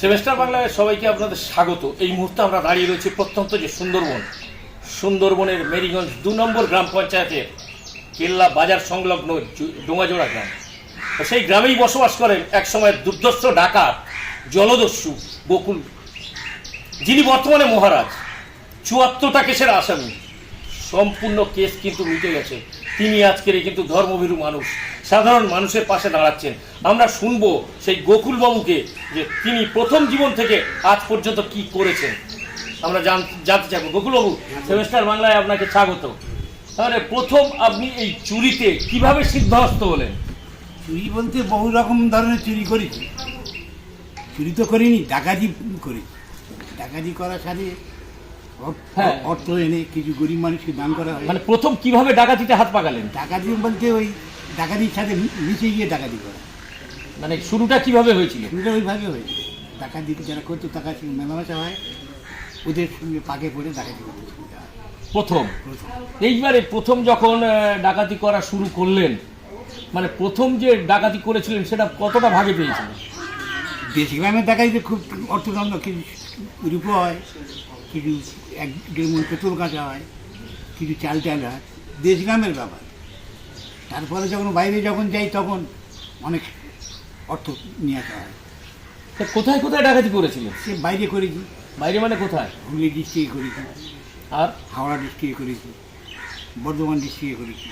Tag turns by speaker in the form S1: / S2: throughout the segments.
S1: Semester বাংলায় সবাইকে আপনাদের স্বাগত। এই মুহূর্তে আমরা দাঁড়িয়ে রয়েছি প্রত্যন্ত যে সুন্দরবন। সুন্দরবনের মেরিগঞ্জ দু নম্বর গ্রাম পঞ্চায়েতের কেল্লা বাজার সংলগ্ন ডোঙাজোড়া গ্রাম। সেই গ্রামেই বসবাস করেন একসময় দুর্ধর্ষ ডাকাত, জলদস্যু বকুল। যিনি বর্তমানে মহারাজ। চুয়াত্তরটা কেসের আসামি। সম্পূর্ণ কেস কিন্তু মিটে গেছে। তিনি আজকের এই কিন্তু ধর্মভীরু মানুষ। সাধারণ মানুষের পাশে দাঁড়াচ্ছেন। আমরা শুনব সেই গোকুলবাবুকে যে তিনি প্রথম জীবন থেকে আজ পর্যন্ত কি করেছেন। আমরা জান- জানতে চাইব। গোকুলবাবু, সেমেস্টার বাংলায় আপনাকে স্বাগত। তাহলে প্রথম আপনি এই চুরিতে কীভাবে সিদ্ধহস্ত হলেন?
S2: চুরি বলতে বহু রকম ধরনের চুরি করেছি। চুরি তো করিনি, ডাকাতি করেছি। ডাকাতি করার সাথে অর্থ-
S1: হ্যাঁ।
S2: অর্থ এনে কিছু গরিব মানুষকে দান করা হয়।
S1: মানে প্রথম কীভাবে ডাকাতিতে হাত পাকালেন?
S2: ডাকাতি বলতে ওই ডাকাতির সাথে মিশে গিয়ে ডাকাতি করা।
S1: মানে শুরুটা কীভাবে হয়েছিল?
S2: শুরুটা ওইভাবে হয়েছে ডাকাতি যারা করতো টাকা মেলামেশা হয়। ওদের সঙ্গে পাকে পড়ে ডাকাতি করতে সুবিধা হয়।
S1: প্রথম?
S2: প্রথম।
S1: এইবারে প্রথম যখন ডাকাতি করা শুরু করলেন মানে প্রথম যে ডাকাতি করেছিলেন সেটা কতটা ভাগে পেয়েছিলেন?
S2: দেশ গ্রামের ডাকাতিতে খুব অর্থদণ্ড কিছু রূপো হয় কিছু এক দেড় মন পেট্রোল কাঁচা হয় কিছু চাল টাল হয় দেশ গ্রামের ব্যাপার। তারপরে যখন বাইরে যখন যাই তখন অনেক অর্থ নিয়ে আসা হয়।
S1: তা কোথায় কোথায় ডাকাতি করেছিলেন?
S2: সে বাইরে করেছি।
S1: বাইরে মানে কোথায়?
S2: হুগলি ডিস্ট্রিক্টে করেছি।
S1: আর?
S2: হাওড়া ডিস্ট্রিক্টে করেছি। বর্ধমান ডিস্ট্রিক্টে করেছি।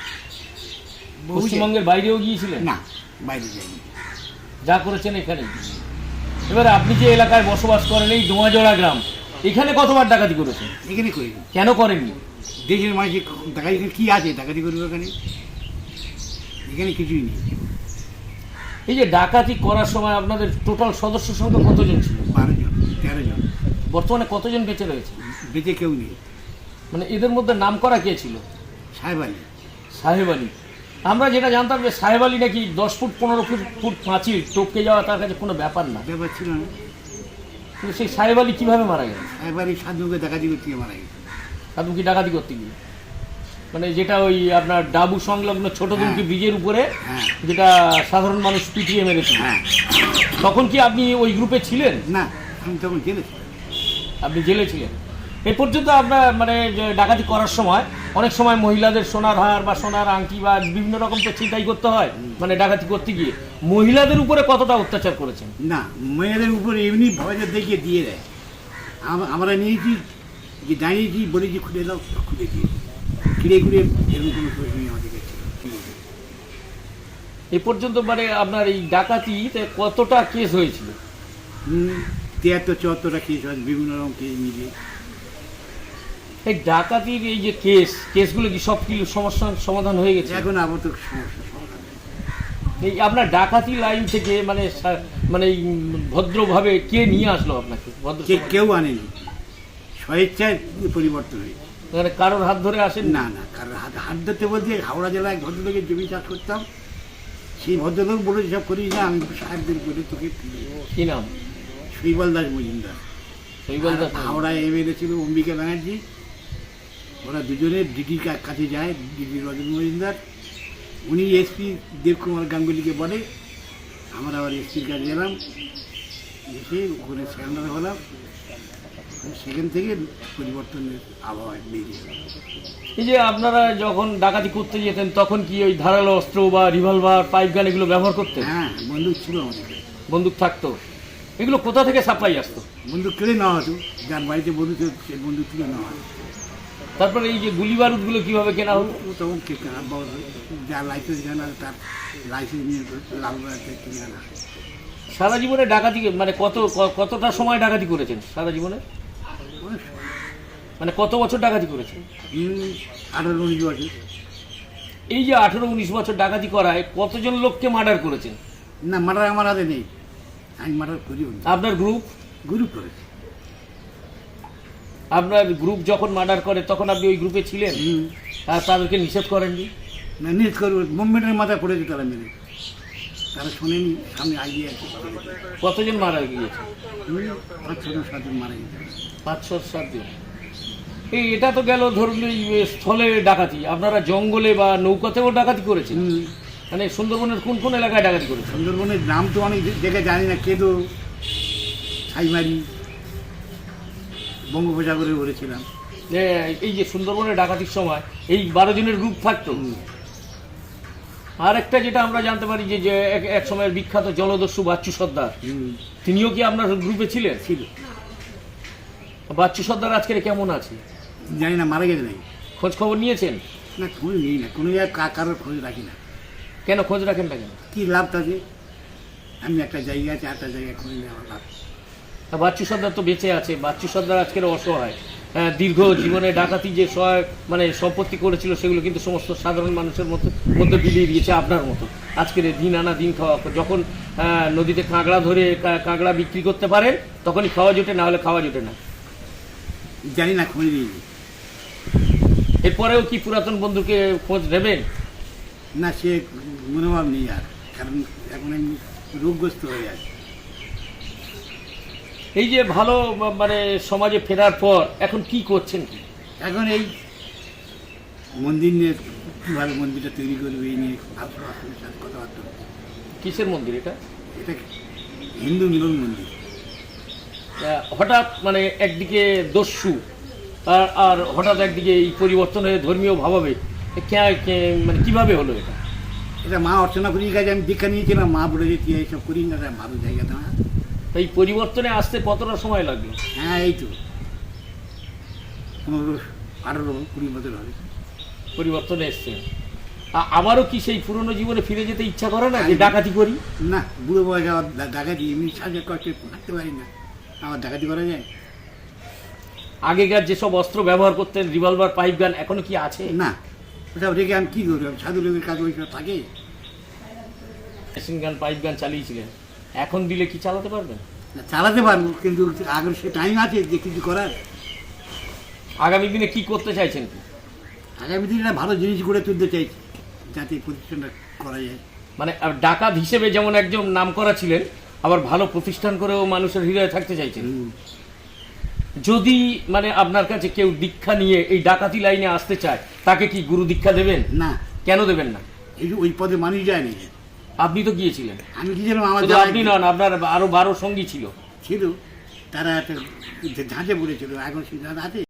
S2: বহু
S1: পশ্চিমবঙ্গের বাইরেও গিয়েছিলেন?
S2: না বাইরে যাইনি।
S1: যা করেছেন এখানে এবারে আপনি যে এলাকায় বসবাস করেন এই ডোমাজোড়া গ্রাম এখানে কতবার ডাকাতি করেছেন
S2: এখানে করেছি
S1: কেন করেননি?
S2: দেশের মানুষের ডাকাতি কী আছে? ডাকাতি করবে এখানে এখানে কিছুই নেই।
S1: এই যে ডাকাতি করার সময় আপনাদের টোটাল সদস্য সংখ্যা কতজন ছিল?
S2: বারো জন তেরো জন।
S1: বর্তমানে কতজন বেঁচে রয়েছে?
S2: বেঁচে কেউ নেই।
S1: মানে এদের মধ্যে নাম করা কে ছিল?
S2: সাহেব আলী।
S1: সাহেব আলী। আমরা যেটা জানতাম যে সাহেব আলী নাকি দশ ফুট পনেরো ফুট ফুট পাঁচিল টপকে যাওয়া তার কাছে কোনো ব্যাপার না।
S2: ব্যাপার ছিল না।
S1: কিন্তু সেই সাহেব আলী কীভাবে মারা গেল?
S2: সাহেব আলী সাধুকে ডাকাতি করতে গিয়ে মারা গেছে
S1: কি ডাকাতি করতে গিয়ে। মানে যেটা ওই আপনার ডাবু সংলগ্ন ছোট দুমকি ব্রিজের উপরে
S2: হ্যাঁ।
S1: যেটা সাধারণ মানুষ পিটিয়ে মেরেছিল।
S2: হ্যাঁ।
S1: তখন কি আপনি ওই গ্রুপে ছিলেন?
S2: না আমি তখন জেলে।
S1: আপনি জেলে ছিলেন? এ পর্যন্ত আপনার মানে ডাকাতি করার সময় অনেক সময় মহিলাদের সোনার হার বা সোনার আংটি বা বিভিন্ন রকম তো ছিনতাই করতে হয় মানে ডাকাতি করতে গিয়ে। মহিলাদের উপরে কতটা অত্যাচার করেছেন?
S2: না মেয়েদের উপরে এমনি ভয় দেখিয়ে দিয়ে দেয়। আম- আমরা নিয়েছি যে দাঁড়িয়েছি বলেছি খুলে দাও খুলে দিয়ে। ঘিরে ঘুরে এরকম কোনো আমাদের কাছে।
S1: এ পর্যন্ত মানে আপনার এই ডাকাতিতে কতটা কেস হয়েছিল?
S2: তিয়াত্তর চুয়াত্তরটা কেস হয় বিভিন্ন রকম কেস মিলিয়ে।
S1: এই ডাকাতির এই যে কেস কেসগুলো কি সব কি সমস্যার সমাধান হয়ে গেছে?
S2: এখন আবার তো সমস্যা সমাধান
S1: এই আপনার ডাকাতি লাইন থেকে মানে মানে ভদ্রভাবে কে নিয়ে আসলো আপনাকে? ভদ্র
S2: কেউ আনেনি। স্বেচ্ছায় পরিবর্তন হয়েছে।
S1: মানে কারোর হাত ধরে আসেন
S2: না না কারণ হাত হাত ধরতে বলতে হাওড়া জেলায় এক ভদ্রলোকের জমি চাষ করতাম। সেই ভদ্রলোক বলে সব করিস না আমি সাহেবদের করে তোকে
S1: কি নাম?
S2: শৈবাল দাস মজুমদার।
S1: শৈবাল দাস
S2: হাওড়ায় এমএলএ ছিল অম্বিকা ব্যানার্জি। ওরা দুজনে ডিডির কাছে যায় ডিডি রজত মজুমদার। উনি এসপি দেবকুমার গাঙ্গুলিকে বলে আমরা আবার এসপির কাছে গেলাম। এসে ওখানে স্যান্ডার হলাম। সেখান থেকে পরিবর্তনের আবহাওয়া বেরিয়ে গেল
S1: এই যে আপনারা যখন ডাকাতি করতে যেতেন তখন কি ওই ধারালো অস্ত্র বা রিভলভার পাইপ গান এগুলো ব্যবহার করতেন?
S2: হ্যাঁ বন্দুক ছিল আমাদের।
S1: বন্দুক থাকতো। এগুলো কোথা থেকে সাপ্লাই আসতো?
S2: বন্দুক কেড়ে নেওয়া হতো। যার বাড়িতে বন্দুক বন্দুক তুলে নেওয়া হতো।
S1: তারপরে এই যে গুলি বারুদগুলো কীভাবে কেনা
S2: ও তখন কেনা যার লাইসেন্স জানা তার লাইসেন্স নিয়ে লালবাড়াতে কিনে। আনা
S1: সারা জীবনে ডাকাতি মানে কত কতটা সময় ডাকাতি করেছেন সারা জীবনে? মানে কত বছর ডাকাতি করেছেন?
S2: আঠারো উনিশ বছর।
S1: এই যে আঠেরো উনিশ বছর ডাকাতি করায় কতজন লোককে মার্ডার করেছেন?
S2: না মার্ডার আমার হাতে নেই। আমি মার্ডার করি
S1: আপনার গ্রুপ
S2: গ্রুপ করেছি।
S1: আপনার গ্রুপ যখন মার্ডার করে তখন আপনি ওই গ্রুপে ছিলেন? আর তাদেরকে নিষেধ করেননি?
S2: না নিজ করব। মুভমেন্টের মাথায় পড়েছে তারা মেরে। তারা শোনেনি সামনে আগিয়ে আছে।
S1: কতজন মারা গিয়েছে?
S2: পাঁচ ছ সাতজন মারা গেছে
S1: পাঁচশো সাতজন। এই এটা তো গেল ধরুন স্থলে ডাকাতি। আপনারা জঙ্গলে বা নৌকাতেও ডাকাতি করেছেন। মানে সুন্দরবনের কোন কোন এলাকায় ডাকাতি করেছেন?
S2: সুন্দরবনের নাম তো অনেক দেখে জানি না কেদো ছাইমারি। বঙ্গোপসাগরে উড়েছিলাম
S1: এই যে সুন্দরবনে ডাকাতির সময় এই বারো জনের গ্রুপ থাকতো? আর একটা যেটা আমরা জানতে পারি যে যে এক- সময়ের বিখ্যাত জলদস্যু বাচ্চু সর্দার। তিনিও কি আপনার গ্রুপে ছিলেন?
S2: ছিল।
S1: বাচ্চু সর্দার আজকে কেমন আছে?
S2: জানি না মারা গেছে নাই
S1: খোঁজ খবর নিয়েছেন?
S2: না খোঁজ নিই না। কোনো জায়গায় কারোর খোঁজ রাখি না।
S1: কেন খোঁজ রাখেন না কেন?
S2: কী লাভ থাকে আমি একটা জায়গা আছে একটা জায়গায় খোঁজ নেওয়া লাভ।
S1: বাচ্চু সর্দার তো বেঁচে আছে। বাচ্চু সর্দার আজকের অসহায়। হ্যাঁ, দীর্ঘ জীবনে ডাকাতি যে সহায় মানে সম্পত্তি করেছিল সেগুলো কিন্তু সমস্ত সাধারণ মানুষের মতো মধ্যে বিলিয়ে দিয়েছে আপনার মতো। আজকের দিন আনা দিন খাওয়া যখন নদীতে কাঁকড়া ধরে কাঁকড়া বিক্রি করতে পারেন তখনই খাওয়া জোটে না হলে খাওয়া জোটে না।
S2: জানি না খোঁজ নিইনি
S1: এরপরেও কি পুরাতন বন্ধুকে খোঁজ নেবেন
S2: না সে মনোভাব নেই আর। কারণ এখন আমি রোগগ্রস্ত হয়ে আছি।
S1: এই যে ভালো মানে সমাজে ফেরার পর এখন কি করছেন কি?
S2: এখন এই মন্দির নিয়ে কীভাবে মন্দিরটা তৈরি করবে এই নিয়ে কথাবার্তা
S1: কিসের মন্দির এটা?
S2: এটা হিন্দু মিলন মন্দির।
S1: হঠাৎ মানে একদিকে দস্যু আর আর হঠাৎ একদিকে এই পরিবর্তন হয়ে ধর্মীয় ভাবাবে মানে কীভাবে হলো এটা?
S2: এটা মা অর্চনা করি কাজে আমি দীক্ষা নিয়েছিলাম মা বলে যে তুই এইসব করি না ভালো জায়গা না
S1: তো এই পরিবর্তনে আসতে কতটা সময় লাগবে
S2: হ্যাঁ এই তো। পনেরো আঠারো কুড়ি বছর হবে।
S1: পরিবর্তনে এসছে। আ- আমারও কি সেই পুরনো জীবনে ফিরে যেতে ইচ্ছা করে না যে ডাকাতি করি?
S2: না বুড়ো বয়সে আবার ডাকাতি এমনি সাজে কষ্টে থাকতে পারি না। আবার ডাকাতি করা যায়?
S1: আগেকার যেসব অস্ত্র ব্যবহার করতেন রিভলভার পাইপ গান এখনও কি আছে?
S2: না ওসব রেখে আমি কী করব? সাধু লোকের কাজ ওইসব থাকে।
S1: মেশিন গান পাইপ গান চালিয়েছিলেন। এখন দিলে কি চালাতে পারবেন?
S2: না, চালাতে পারব কিন্তু আগের সে টাইম আছে যে কিছু করার।
S1: আগামী দিনে কি করতে চাইছেন
S2: আগামী দিনে একটা ভালো জিনিস গড়ে তুলতে চাইছি যাতে প্রতিষ্ঠানটা করা যায়।
S1: মানে ডাকাত হিসেবে যেমন একজন নাম করা ছিলেন আবার ভালো প্রতিষ্ঠান করেও মানুষের হৃদয়ে থাকতে চাইছেন। যদি মানে আপনার কাছে কেউ দীক্ষা নিয়ে এই ডাকাতি লাইনে আসতে চায় তাকে কি গুরু দীক্ষা দেবেন?
S2: না।
S1: কেন দেবেন না?
S2: এই যে ওই পদে মানুষ যায়নি
S1: আপনি তো গিয়েছিলেন।
S2: আমি গিয়েছিলাম আমার
S1: শুধু আপনি নন আপনার আরও বারো সঙ্গী ছিল।
S2: ছিল। তারা একটা ঝাঁঝে বলেছিল এখন সিদ্ধান্ত আছে।